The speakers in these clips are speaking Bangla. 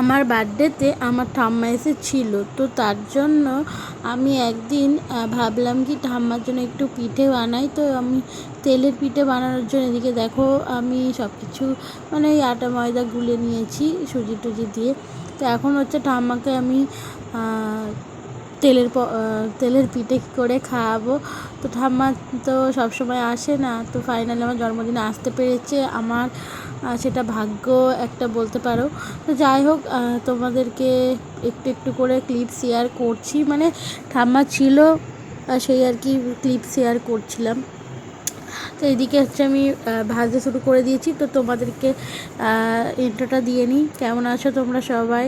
আমার বার্থডেতে আমার ঠাম্মা এসেছিল, তো তার জন্য আমি একদিন ভাবলাম কি ঠাম্মার জন্য একটু পিঠে বানাই, তো আমি তেলের পিঠে বানানোর জন্য এদিকে দেখো আমি সব কিছু মানে আটা ময়দা গুলে নিয়েছি সুজি টুজি দিয়ে, তো এখন হচ্ছে ঠাম্মাকে আমি তেলের তেলের পিঠে করে খাওয়াবো? তো ঠাম্মা তো সবসময় আসে না, তো ফাইনালি আমার জন্মদিনে আসতে পেরেছে। আমার সেটা ভাগ্য একটা বলতে পারো। তো যাই হোক তোমাদেরকে একটু একটু করে ক্লিপ শেয়ার করছি। মানে ঠাম্মা ছিল সেই আর কি ক্লিপ শেয়ার করছিলাম। তো এদিকে হচ্ছে আমি ভাজতে শুরু করে দিয়েছি। তো তোমাদেরকে ইন্ট্রোটা দিয়ে নিই। কেমন আছো তোমরা সবাই?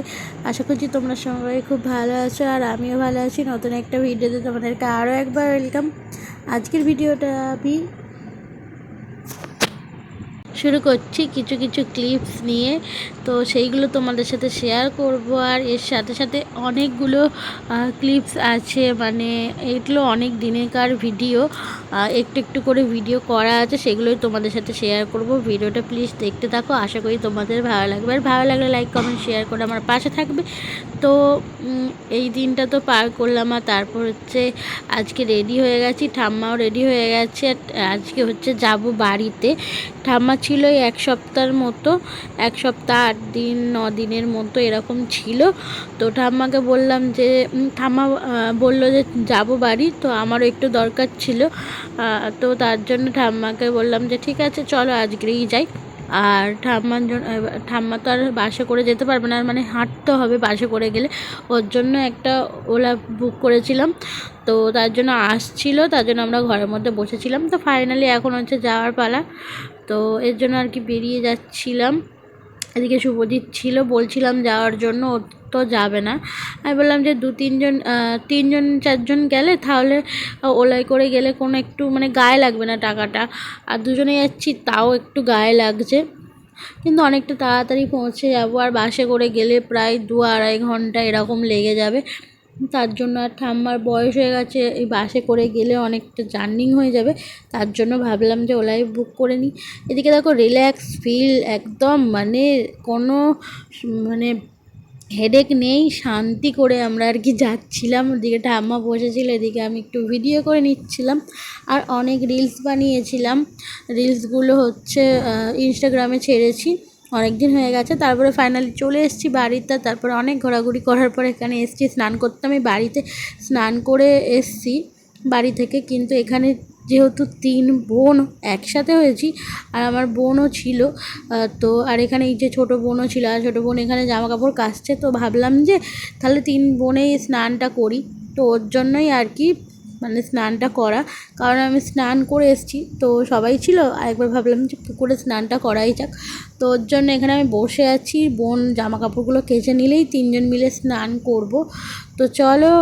আশা করছি তোমরা সবাই খুব ভালো আছো আর আমিও ভালো আছি। নতুন একটা ভিডিওতে তোমাদেরকে আরও একবার ওয়েলকাম আজকের ভিডিওটা আমি শুরু করছি কিছু কিছু ক্লিপস নিয়ে। তো সেইগুলো তোমাদের সাথে শেয়ার করব। আর এর সাথে সাথে অনেকগুলো ক্লিপস আছে। মানে এগুলো অনেক দিনেকার ভিডিও একটু একটু করে ভিডিও করা আছে। সেগুলোই তোমাদের সাথে শেয়ার করব। ভিডিওটা প্লিজ দেখতে থাকো। আশা করি তোমাদের ভালো লাগবে। আর ভালো লাগলে লাইক কমেন্ট শেয়ার করে আমার পাশে থাকবে। তো এই দিনটা তো পার করলাম। আর তারপর হচ্ছে আজকে রেডি হয়ে গেছি। ঠাম্মাও রেডি হয়ে গেছে। আজকে হচ্ছে যাব বাড়িতে। ঠাম্মা ছিল এক সপ্তাহের মতো, এক সপ্তাহ আট দিন, ন দিনের মতো এরকম ছিল। তো ঠাম্মাকে বললাম যে ঠাম্মা বলল যে যাব বাড়ি, তো আমারও একটু দরকার ছিল। তো তার জন্য ঠাম্মাকে বললাম যে, ঠিক আছে, চলো আজকেই যাই। আর ঠাম্মার জন্য ঠাম্মা তো আর বাসে করে যেতে পারবে না, আর মানে হাঁটতে হবে বাসে করে গেলে। ওর জন্য একটা ওলা বুক করেছিলাম, তো তার জন্য আসছিল, তার জন্য আমরা ঘরের মধ্যে বসেছিলাম। তো ফাইনালি এখন হচ্ছে যাওয়ার পালা। তো এর জন্য আর কি বেরিয়ে যাচ্ছিলাম। এদিকে শুভজিৎ ছিল, বলছিলাম যাওয়ার জন্য, ও তো যাবে না। আমি বললাম যে দু তিনজন তিনজন, চারজন গেলে তাহলে ওলাই করে গেলে কোনো একটু মানে গায়ে লাগবে না টাকাটা। আর দুজনে যাচ্ছি তাও একটু গায়ে লাগছে। কিন্তু অনেকটা তাড়াতাড়ি পৌঁছে যাব। আর বাসে করে গেলে প্রায় দু আড়াই ঘণ্টা এরকম লেগে যাবে। তার জন্য আর ঠাম্মার বয়স হয়ে গেছে, এই বাসে করে গেলে অনেকটা জার্নিং হয়ে যাবে, তার জন্য ভাবলাম যে ওলাই বুক করে নিই। এদিকে দেখো রিল্যাক্স ফিল একদম মানে কোনো মানে হেডেক নেই, শান্তি করে আমরা আর কি যাচ্ছিলাম। ওদিকে ঠাম্মা বসেছিল, এদিকে আমি একটু ভিডিও করে নিচ্ছিলাম। আর অনেক রিলস বানিয়েছিলাম। রিলসগুলো হচ্ছে ইনস্টাগ্রামে ছেড়েছি। অনেক দিন হয়ে গেছে, তারপরে ফাইনালি চলে এসেছি বাড়িতে, তারপরে অনেক ঘোরাঘুরি করার পর এখানে এসেছি, স্নান করতে আমি বাড়িতে স্নান করে এসছি বাড়ি থেকে, কিন্তু এখানে যেহেতু তিন বোন একসাথে হয়েছি, আর আমার বোনও ছিল তো আর এখানে এই যে ছোটো বোনও ছিল, আর ছোটো বোন এখানে জামা কাপড় কাচছে, তো ভাবলাম যে তাহলে তিন বোনেই স্নানটা করি, তো ওর জন্যই আর কি মানে স্নানটা করা। কারণ আমি স্নান করে এসেছি, তো সবাই ছিল একবার ভাবলাম যে পুকুরে স্নানটা করাই যাক। তো ওর জন্য এখানে আমি বসে আছি, বোন জামা কাপড়গুলো কেচে নিলেই তিনজন মিলে স্নান করব। তো চলো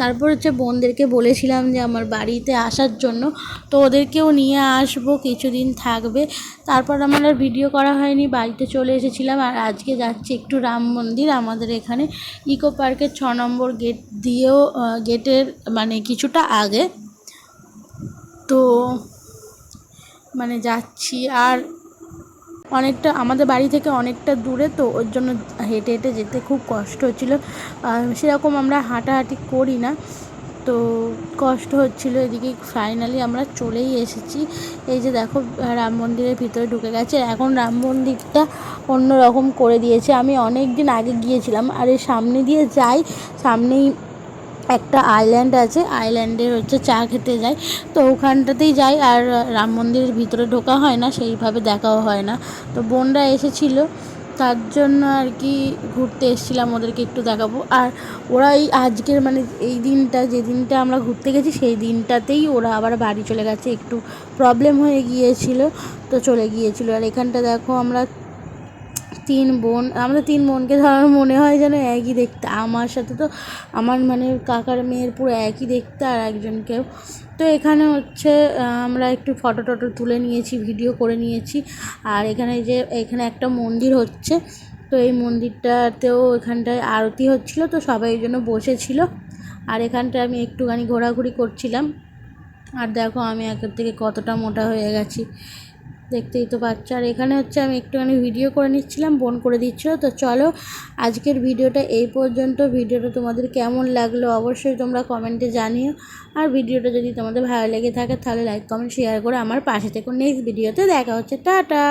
তারপর হচ্ছে বোনদেরকে বলেছিলাম যে আমার বাড়িতে আসার জন্য, তো ওদেরকেও নিয়ে আসব, কিছুদিন থাকবে। তারপর আমার আর ভিডিও করা হয়নি, বাড়িতে চলে এসেছিলাম আর আজকে যাচ্ছি একটু রাম মন্দির, আমাদের এখানে ইকো পার্কের ছ নম্বর গেট দিয়েও গেটের মানে কিছুটা আগে। তো মানে যাচ্ছি আর অনেকটা আমাদের বাড়ি থেকে অনেকটা দূরে তো, ওর জন্য হেঁটে হেঁটে যেতে খুব কষ্ট হচ্ছিল। সেরকম আমরা হাঁটাহাঁটি করি না, তো কষ্ট হচ্ছিল এদিকে। ফাইনালি আমরা চলেই এসেছি। এই যে দেখো, রাম মন্দিরের ভিতরে ঢুকে গেছে। এখন রাম মন্দিরটা অন্য রকম করে দিয়েছে। আমি অনেক দিন আগে গিয়েছিলাম, আর এই সামনে দিয়ে যাই, সামনেই একটা আইল্যান্ড আছে আইল্যান্ডের হচ্ছে চা খেতে যাই। তো ওখানটাতেই যাই আর রাম মন্দিরের ভিতরে ঢোকা হয় না, সেইভাবে দেখাও হয় না। তো বোনরা এসেছিল, তার জন্য আর কি ঘুরতে এসেছিলাম, ওদেরকে একটু দেখাবো। আর ওরা এই আজকের মানে এই দিনটা, যে দিনটা আমরা ঘুরতে গেছি, সেই দিনটাতেই ওরা আবার বাড়ি চলে গেছে। একটু প্রবলেম হয়ে গিয়েছিল, তো চলে গিয়েছিল। আর এখানটা দেখো আমরা তিন বোন, আমাদের তিন বোনকে ধরার মনে হয় যেন একই দেখতে। আমার সাথে তো আমার মানে কাকার মেয়ের পুরো একই দেখতে আর একজনকেও। তো এখানে হচ্ছে আমরা একটু ফটো টটো তুলে নিয়েছি ভিডিও করে নিয়েছি। আর এখানে যে, এখানে একটা মন্দির হচ্ছে। তো এই মন্দিরটাতেও এখানটায় আরতি হচ্ছিল, তো সবাই এই জন্য বসেছিল। আর এখানটায় আমি একটুখানি ঘোরাঘুরি করছিলাম। আর দেখো আমি একের থেকে কতটা মোটা হয়ে গেছি। দেখতেই তো পাচ্ছ। আর এখানে হচ্ছে আমি একটুখানি ভিডিও করে নিচ্ছিলাম, বোন করে দিচ্ছিল। তো চলো, আজকের ভিডিওটা এই পর্যন্ত। ভিডিওটা তোমাদের কেমন লাগল অবশ্যই তোমরা কমেন্টে জানিও। আর ভিডিওটা যদি তোমাদের ভালো লেগে থাকে, তাহলে লাইক কমেন্ট শেয়ার করে আমার পাশে থেকে। নেক্সট ভিডিওতে দেখা হচ্ছে। টাটা!